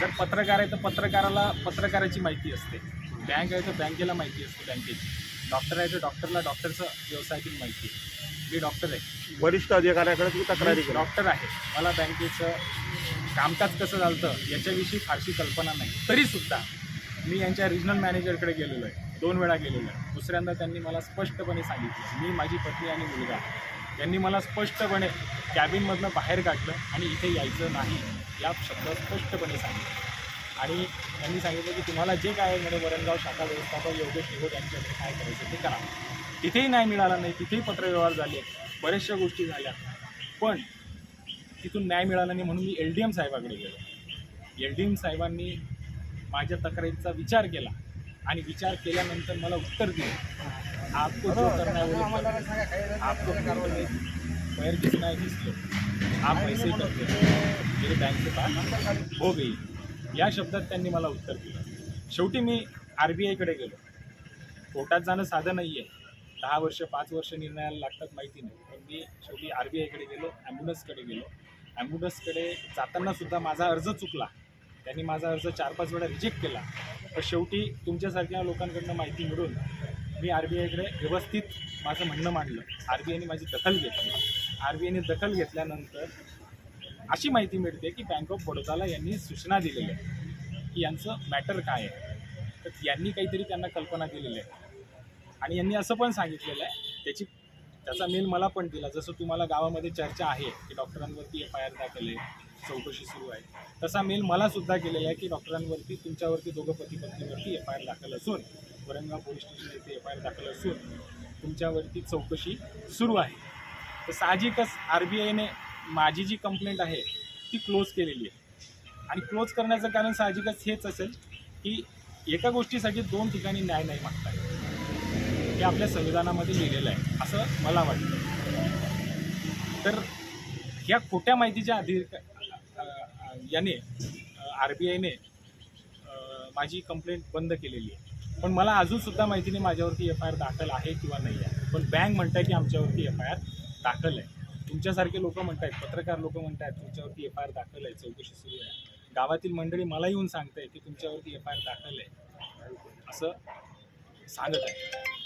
जर पत्रकार आहे तर पत्रकाराला पत्रकाराची माहिती असते. बँक आहे तर बँकेला माहिती असते बँकेची. डॉक्टर आहे तर डॉक्टरला डॉक्टरचं व्यवसायातील माहिती. आहे मी डॉक्टर आहे. वरिष्ठ अधिकाऱ्याकडे तुम्ही तक्रारी डॉक्टर आहे. मला बँकेचं कामकाज कसं चालतं याच्याविषयी फारशी कल्पना नाही. तरीसुद्धा मी यांच्या रिजनल मॅनेजरकडे गेलेलो आहे. दोन वेळा गेलेलो आहे. दुसऱ्यांदा त्यांनी मला स्पष्टपणे सांगितलं. मी माझी पत्नी आणि मुलगा. यांनी मला स्पष्टपणे कॅबिनमधनं बाहेर काढलं आणि इथे यायचं नाही या शब्द स्पष्टपणे सांगितलं. आणि त्यांनी सांगितलं की तुम्हाला जे काय म्हणजे म्हणे वरणगाव शाखा व्यवस्थापक योगेश निघो यांच्याकडे काय करायचं ते करा. तिथेही नाही मिळाला नाही तिथेही पत्रव्यवहार झाले बऱ्याचशा गोष्टी झाल्या. पण तिथून न्याय मिळाला नाही म्हणून मी एल डी एम साहेबाकडे गेलो. एल डी एम साहेबांनी माझ्या तक्रारीचा विचार केला. आणि विचार केल्यानंतर मला उत्तर दिलं आपको जो करना है वो. आपको पैर किसना है लो आप ऐसे करते. मेरे बैंक के पास हो गई. या शब्दात त्यांनी मला उत्तर दिलं. शेवटी मी आर बी आयकडे गेलो. कोर्टात जाणं साधं नाही आहे दहा वर्ष पाच वर्ष निर्णयाला लागतात माहिती नाही. पण मी शेवटी आर बी आयकडे गेलो ॲम्ब्युलन्सकडे गेलो. ॲम्ब्युलन्सकडे जाताना सुद्धा माझा अर्ज चुकला. त्यांनी माझा अर्ज चार पाच वेळा रिजेक्ट केला. पण शेवटी तुमच्यासारख्या लोकांकडनं माहिती मिळून मी आर बी आयकडे व्यवस्थित माझं म्हणणं मांडलं. आर बी आयने माझी दखल घेतली. आर बी आयने दखल घेतल्यानंतर अशी माहिती मिळते की बँक ऑफ बडोदाला यांनी सूचना दिलेल्या आहे की यांचं मॅटर काय आहे. तर यांनी काहीतरी त्यांना कल्पना दिलेली आहे आणि यांनी असं पण सांगितलेलं आहे त्याची त्याचा मेल मला पण दिला. जसं तुम्हाला गावामध्ये चर्चा आहे की डॉक्टरांवरती एफ आय आर दाखल आहे चौकशी सुरू आहे. तसा मेल मला सुद्धा केलेला आहे की डॉक्टरांवरती तुमच्यावरती दोघं पती पत्नीवरती एफ आय आर दाखल असून औरंगाबाद पोलीस स्टेशन येथे एफ आय आर दाखल असून तुमच्यावरती चौकशी सुरू आहे. तर साहजिकच आर बी आयने माझी जी कंप्लेंट आहे ती क्लोज केलेली आहे. आणि क्लोज करण्याचं कारण साहजिकच हेच असेल की एका गोष्टीसाठी दोन ठिकाणी न्याय नाही मागता येत. हे आपल्या संविधानामध्ये लिहिलेलं आहे असं मला वाटतं. तर ह्या खोट्या माहितीच्या अधिक याने आर बी आयने माझी कंप्लेंट बंद केलेली आहे. पण मला अजूनसुद्धा माहिती नाही माझ्यावरती एफ आय आर दाखल आहे किंवा नाही आहे. पण बँक म्हणताय की आमच्यावरती एफ आय आर दाखल आहे. तुमच्यासारखे लोक म्हणत आहेत पत्रकार लोक आहेत तुमच्यावरती एफ आय आर दाखल आहे चौकशी सुरू आहे. गावातील मंडळी मला येऊन सांगत आहे की तुमच्यावरती एफ आय आर दाखल आहे असं सांगत आहे